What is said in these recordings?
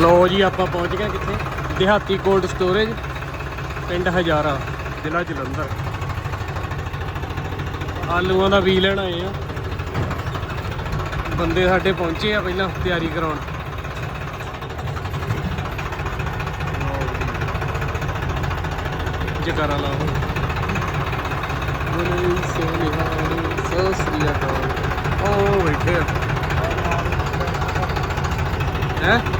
ਲੋ ਜੀ ਆਪਾਂ ਪਹੁੰਚ ਗਏ ਕਿੱਥੇ? ਦਿਹਾਤੀ ਕੋਲਡ ਸਟੋਰੇਜ ਪਿੰਡ ਹਜ਼ਾਰਾ ਜ਼ਿਲ੍ਹਾ ਜਲੰਧਰ। ਆਲੂਆਂ ਦਾ ਬੀ ਲੈਣ ਆਏ ਆ। ਬੰਦੇ ਸਾਡੇ ਪਹੁੰਚੇ ਆ ਪਹਿਲਾਂ ਤਿਆਰੀ ਕਰਾਉਣ। ਜਕਾਰਾ ਲਾਓ। ਬੋਲੇ ਸੋਨਿਹਾਲ ਸੋ ਸ੍ਰੀ ਅਕਾਲ। ਉਹ ਬੈਠੇ ਆ। ਹੈ?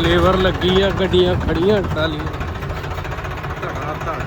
ਲੇਬਰ ਲੱਗੀ ਆ ਗੱਡੀਆਂ ਖੜੀਆਂ ਟਰਾਲੀਆਂ। ਧੜਾ ਧੜ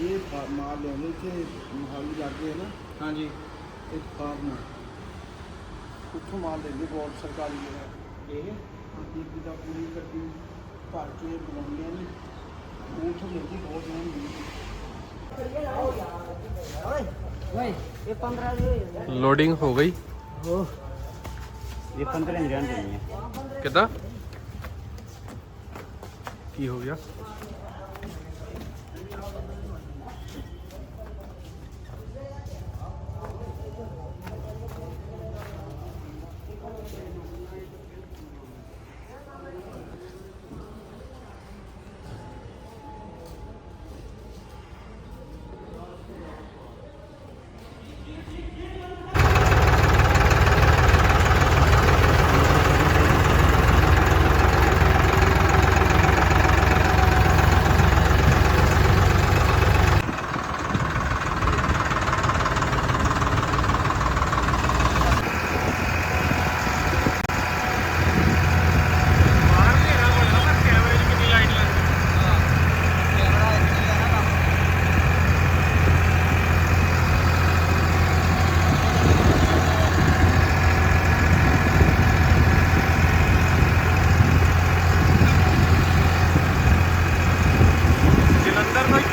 ਇਹ ਫਾਰਮ ਮਾਲ ਲਿਆਉਂਦੇ ਤੇ ਮੋਹਾਲੀ ਹੈ ਨਾ? ਹਾਂਜੀ। ਇੱਕ ਫਾਰਮ ਉੱਥੋਂ ਮਾਲ ਲੈਂਦੇ ਬੋਰਡ ਸਰਕਾਰੀ ਜਿਹੜਾ ਇਹ? ਅੰਦੀਪ ਦਾ ਪੂਰੀ ਗੱਡੀ ਭਰ ਕੇ ਬਣਾਉਂਦੇ ਨੇ ਉੱਥੋਂ ਲੈਂਦੀ ਬਹੁਤ ਜਣਾ ਮਿਲਦੀ ਲੋਡਿੰਗ ਹੋ ਗਈ। ਇਹ 15 ਇੰਜਨ ਦੇਣੀ ਹੈ ਕਿਦਾਂ? ਕੀ ਹੋ ਗਿਆ?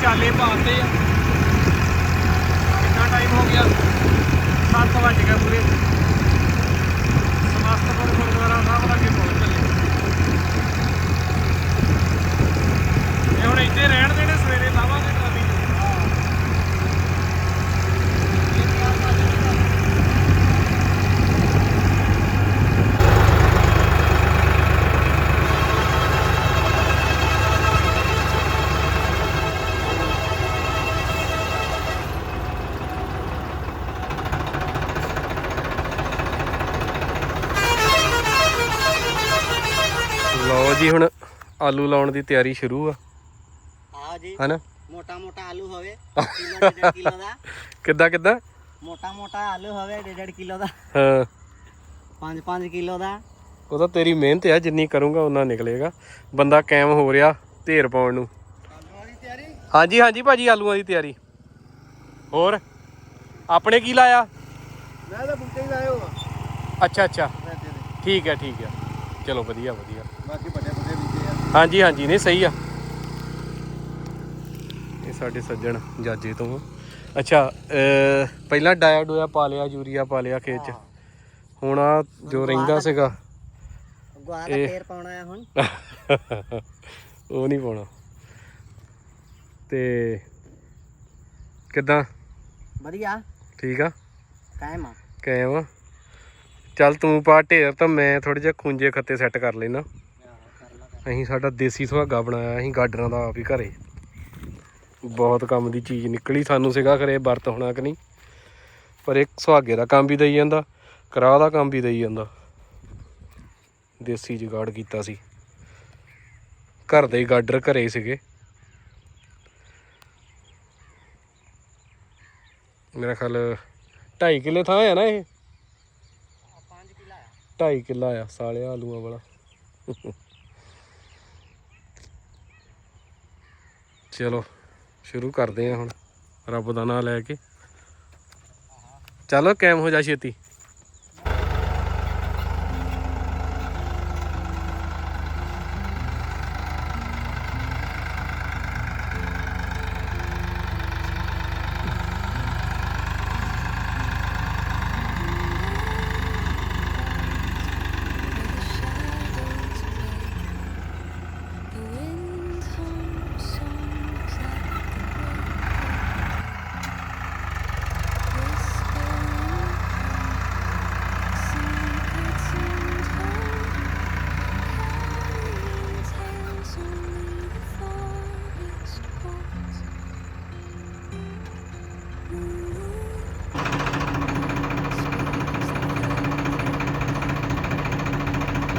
ਚਾਲੇ ਪਾਉਂਦੇ ਆ ਕਿੰਨਾ ਟਾਈਮ ਹੋ ਗਿਆ? 7 ਵਜ ਗਏ ਪੂਰੇ। ਸਮਸਤਪੁਰ ਗੁਰਦੁਆਰਾ ਸਾਹਿਬ ਲਾਗੇ ਪਹੁੰਚ ਚੱਲੇ। ਇਹ ਹੁਣ ਇੱਥੇ ਰਹਿਣ ਦੇਣੇ। ਜੀ ਹੁਣ ਆਲੂ ਲਾਉਣ ਦੀ ਤਿਆਰੀ ਸ਼ੁਰੂ ਆ। ਹਾਂ ਜੀ। ਹਨਾ? ਮੋਟਾ ਮੋਟਾ ਆਲੂ ਹੋਵੇ ਕਿਲੋ ਡੇਢ ਦਾ। ਕਿੱਦਾਂ ਕਿੱਦਾਂ? ਮੋਟਾ ਮੋਟਾ ਆਲੂ ਹੋਵੇ ਡੇਢ ਕਿਲੋ ਦਾ। ਹਾਂ। 5-5 ਕਿਲੋ ਦਾ। ਉਹ ਤਾਂ ਤੇਰੀ ਮਿਹਨਤ ਆ ਜਿੰਨੀ ਕਰੂੰਗਾ ਉਹਨਾਂ ਨਿਕਲੇਗਾ। ਬੰਦਾ ਕਾਇਮ ਹੋ ਰਿਹਾ ਢੇਰ ਪਾਉਣ ਨੂੰ। ਆਲੂਆਂ ਦੀ ਤਿਆਰੀ? ਹਾਂਜੀ ਹਾਂਜੀ ਭਾਜੀ ਆਲੂਆਂ ਦੀ ਤਿਆਰੀ। ਹੋਰ? ਆਪਣੇ ਕੀ ਲਾਇਆ? ਮੈਂ ਤਾਂ ਬੂਟੇ ਹੀ ਲਾਏ ਹੋ ਅੱਛਾ ਅੱਛਾ। ਠੀਕ ਹੈ ਠੀਕ ਹੈ ਚਲੋ ਵਧੀਆ ਵਧੀਆ। ਹਾਂਜੀ ਹਾਂਜੀ ਨਹੀਂ ਸਹੀ ਆ। ਇਹ ਸਾਡੇ ਸੱਜਣ ਜਾਜੇ ਤੋਂ ਅੱਛਾ ਪਹਿਲਾਂ ਡਾਇਆ ਡੋਇਆ ਪਾ ਲਿਆ ਯੂਰੀਆ ਪਾ ਲਿਆ ਖੇਤ ਚ। ਹੁਣ ਆ ਜੋ ਰਹਿੰਦਾ ਸੀਗਾ। ਗਵਾ ਫੇਰ ਪਾਉਣਾ ਆ ਹੁਣ। ਉਹ ਨਹੀਂ ਪਾਉਣਾ। ਤੇ ਕਿਦਾਂ? ਵਧੀਆ। ਠੀਕ ਆ? ਕਾਇਮ ਆ। ਕਾਇਮ ਆ। ਚੱਲ ਤੂੰ ਪਾ ਢੇਰ ਤਾਂ ਮੈਂ ਥੋੜੇ ਜਿਹਾ ਖੁੰਝੇ ਖੱਤੇ ਸੈੱਟ ਕਰ ਲੈਣਾ ਅਸੀਂ ਸਾਡਾ ਦੇਸੀ ਸੁਹਾਗਾ ਬਣਾਇਆ ਅਸੀਂ ਗਾਡਰਾਂ ਦਾ ਆਪ ਹੀ ਘਰੇ। ਬਹੁਤ ਕੰਮ ਦੀ ਚੀਜ਼ ਨਿਕਲੀ ਸਾਨੂੰ ਸੀਗਾ ਘਰੇ ਵਰਤ ਹੋਣਾ ਕਿ ਨਹੀਂ। ਪਰ ਇੱਕ ਸੁਹਾਗੇ ਦਾ ਕੰਮ ਵੀ ਦੇਈ ਜਾਂਦਾ ਕਰਾਹ ਦਾ ਕੰਮ ਵੀ ਦੇਈ ਜਾਂਦਾ। ਦੇਸੀ ਜੁਗਾੜ ਕੀਤਾ ਸੀ। ਘਰ ਦੇ ਗਾਡਰ ਘਰੇ ਸੀਗੇ। ਮੇਰਾ ਖਿਆਲ 2.5 ਕਿੱਲੇ ਥਾਂ ਹੈ ਨਾ ਇਹ? 5 ਕਿੱਲਾ ਆ। 2.5 ਕਿੱਲਾ ਆ ਸਾਲਿਆ ਆਲੂਆਂ ਵਾਲਾ। ਚਲੋ, ਸ਼ੁਰੂ ਕਰਦੇ ਆ ਹੁਣ। ਰੱਬ ਦਾ ਨਾਮ ਲੈ ਕੇ। ਚਲੋ ਕੈਮ ਹੋ ਜਾ ਛੇਤੀ?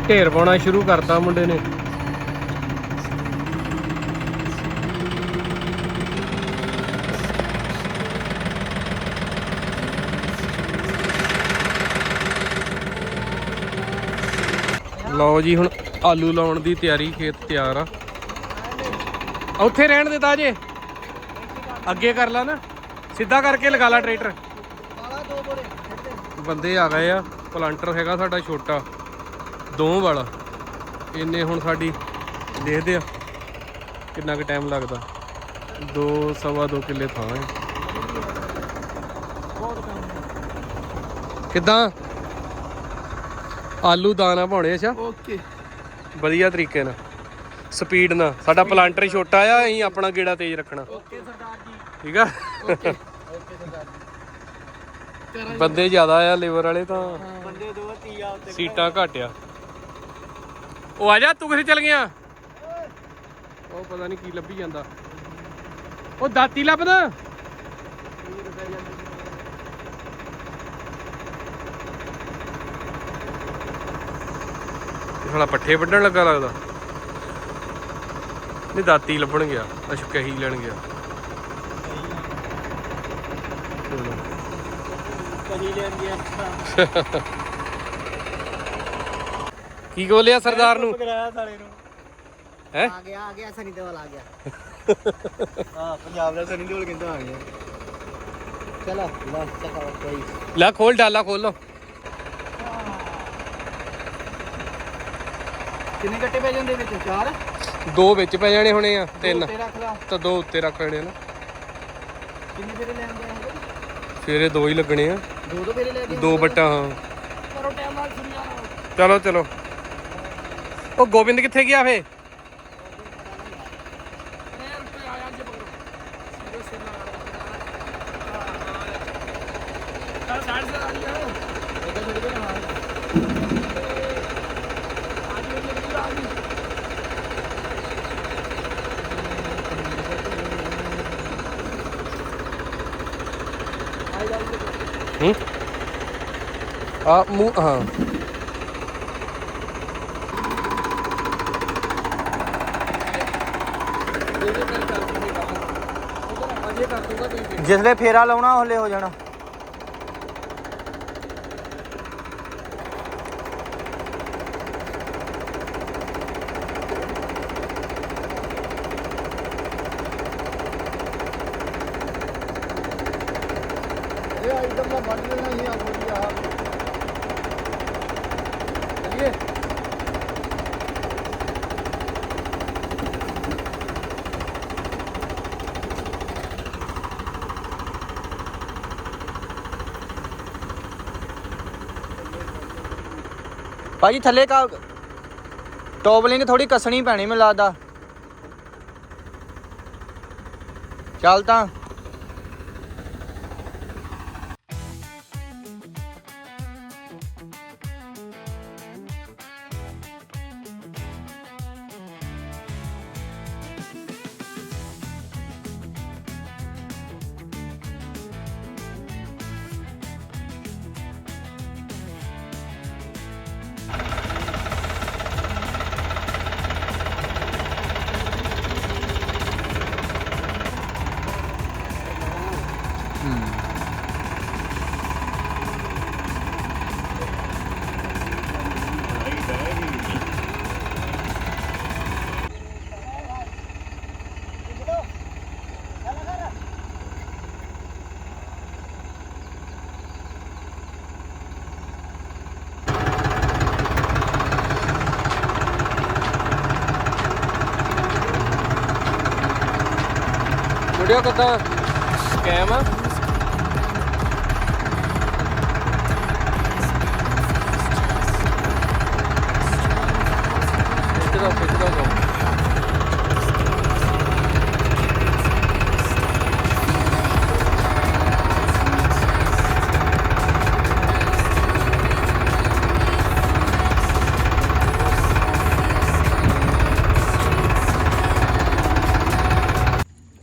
ਢੇਰ ਪਾਉਣਾ ਸ਼ੁਰੂ ਕਰਤਾ ਮੁੰਡੇ ਨੇ। ਲਓ ਜੀ, ਹੁਣ ਆਲੂ ਲਾਉਣ ਦੀ ਤਿਆਰੀ, ਖੇਤ ਤਿਆਰ ਆ। ਉੱਥੇ ਰਹਿਣ ਦੇ ਤਾਜੇ? ਅੱਗੇ ਕਰ ਲਾ ਨਾ। ਸਿੱਧਾ ਕਰਕੇ ਲਗਾ ਲਾ ਟਰੈਕਟਰ। ਬੰਦੇ ਆ ਗਏ ਆ, ਪਲਾਂਟਰ ਹੈਗਾ ਸਾਡਾ ਛੋਟਾ। ਦੋ ਵਾਲਾ। ਇੰਨੇ ਹੁਣ ਸਾਡੀ ਦੇਖਦੇ ਆ ਕਿੰਨਾ ਕੁ ਟਾਈਮ ਲੱਗਦਾ। ਦੋ ਸਵਾ ਦੋ ਕਿੱਲੇ ਥਾਂ ਹੈ ਕਿੱਦਾਂ? ਆਲੂ ਦਾਣਾ ਪਾਉਣੇ ਅੱਛਾ। ਓਕੇ ਵਧੀਆ ਤਰੀਕੇ ਨਾਲ। ਸਪੀਡ ਨਾਲ। ਸਾਡਾ ਪਲਾਂਟਰ ਛੋਟਾ ਆ ਅਸੀਂ ਆਪਣਾ ਗੇੜਾ ਤੇਜ਼ ਰੱਖਣਾ। ਓਕੇ ਸਰਦਾਰ ਜੀ। ਠੀਕ ਆ? ਓਕੇ ਸਰਦਾਰ ਜੀ। ਬੰਦੇ ਜ਼ਿਆਦਾ ਆ ਲੇਬਰ ਵਾਲੇ ਤਾਂ ਬੰਦੇ ਦੋ ਤੀਆ ਉੱਤੇ ਸੀਟਾਂ ਘੱਟ ਆ। ਉਹ ਆ ਜਾ ਤੂੰ ਕਿੱਥੇ ਚਲ ਗਿਆ? ਉਹ ਪਤਾ ਨਹੀਂ ਕੀ ਲੱਭੀ ਜਾਂਦਾ। ਉਹ ਦਾਤੀ ਲੱਭਦਾ। ਇਹ ਸਾਲਾ ਪੱਠੇ ਵੱਢਣ ਲੱਗਾ ਲੱਗਦਾ। ਨਹੀਂ ਦਾਤੀ ਲੱਭਣ ਗਿਆ ਅਸ਼ ਕਹੀ ਲੈਣ ਗਿਆ। ਕਹੀ ਲੈਂਦੀ ਅੱਛਾ ਕੀ ਗੋਲਿਆ ਸਰਦਾਰ ਨੂੰ? ਕਰਾਇਆ ਸਾਲੇ ਨੂੰ। ਹੈ? ਆ ਗਿਆ ਆ ਗਿਆ ਸਨੀ ਦੇਵਲ ਆ ਗਿਆ। ਹਾਂ ਪੰਜਾਬ ਦਾ ਸਨੀ ਦੇਵਲ ਕਹਿੰਦਾ ਆ ਗਿਆ। ਚਲੋ ਬਸ ਚੱਕਾ ਕੋਈ। ਲੈ ਖੋਲ ਡਾਲਾ ਖੋਲ ਲੋ ਕਿੰਨੇ ਗੱਟੇ ਪੈ ਜਾਂਦੇ ਵਿੱਚ? ਚਾਰ? ਦੋ ਵਿੱਚ ਪੈ ਜਾਣੇ ਹੋਣੇ ਆ ਤਿੰਨ। ਤੇ ਰੱਖ ਲਾ। ਤਾਂ ਦੋ ਉੱਤੇ ਰੱਖ ਲੈਣੇ ਨਾ। ਕਿੰਨੇ ਫੇਰੇ ਲੈ ਆਉਂਦੇ ਆ ਫੇਰੇ ਦੋ ਹੀ ਲੱਗਣੇ ਆ। ਦੋ ਦੋ ਫੇਰੇ ਲੈ ਕੇ ਦੋ ਬੱਟਾ ਹਾਂ। ਕਰੋ ਟਾਈਮ ਨਾਲ ਸੁਣਿਆ। ਚਲੋ ਚਲੋ। ਉਹ ਗੋਬਿੰਦ ਕਿੱਥੇ ਗਿਆ ਫੇ? ਹੂੰ? ਆ ਮੂੰਹ ਹਾਂ। ਜਿਸਲੇ ਫੇਰਾ ਲਾਉਣਾ ਹਲੇ ਹੋ ਜਾਣਾ। ਭਾਜੀ ਥੱਲੇ ਕਾ ਟੋਪਲਿੰਗ ਥੋੜੀ ਕੱਸਣੀ ਪੈਣੀ ਮੈਨੂੰ ਲੱਗਦਾ। ਚੱਲ ਤਾਂ। ਮੁੜਿਓ ਕਿੱਦਾਂ? ਸਕੈਮ ਆ?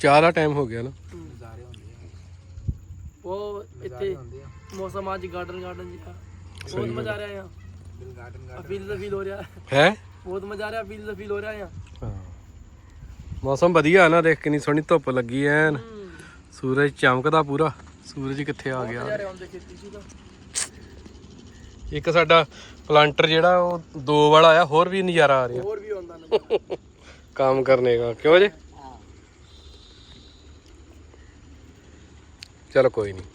ਚਾਹ ਦਾ ਟਾਈਮ ਹੋ ਗਿਆ ਨਾ। ਉਹ ਇੱਥੇ ਮੌਸਮ ਅੱਜ ਗਾਰਡਨ ਗਾਰਡਨ ਜਿਹਾ। ਬਹੁਤ ਸਹੀ ਮਜ਼ਾ ਆ ਰਿਹਾ ਆ। ਦਿਲ ਗਾਰਡਨ ਗਾਰਡਨ ਫੀਲ ਦਾ ਫੀਲ ਹੋ ਰਿਹਾ। ਹੈ? ਬਹੁਤ ਮਜ਼ਾ ਆ ਰਿਹਾ ਫੀਲ ਦਾ ਫੀਲ ਹੋ ਰਿਹਾ ਆ। ਹਾਂ। ਮੌਸਮ ਵਧੀਆ ਨਾ ਦੇਖ ਕਿੰਨੀ ਸੋਹਣੀ ਧੁੱਪ ਲੱਗੀ ਐਨ ਸੂਰਜ ਚਮਕਦਾ ਪੂਰਾ। ਸੂਰਜ ਕਿੱਥੇ ਆ ਗਿਆ। ਯਾਰ ਆਉਂਦੇ ਖੇਤੀ ਸੀ ਤਾਂ। ਇੱਕ ਸਾਡਾ ਪਲਾਂਟਰ ਜਿਹੜਾ ਉਹ ਦੋ ਵਾਲਾ ਆ ਹੋਰ ਵੀ ਨਜ਼ਾਰਾ ਆ ਰਿਹਾ। ਹੋਰ ਵੀ ਆਉਂਦਾ ਨਾ ਕੰਮ ਕਰਨੇ ਦਾ ਕਿਉਂ ਜੀ? ਚਲੋ ਕੋਈ ਨਹੀਂ।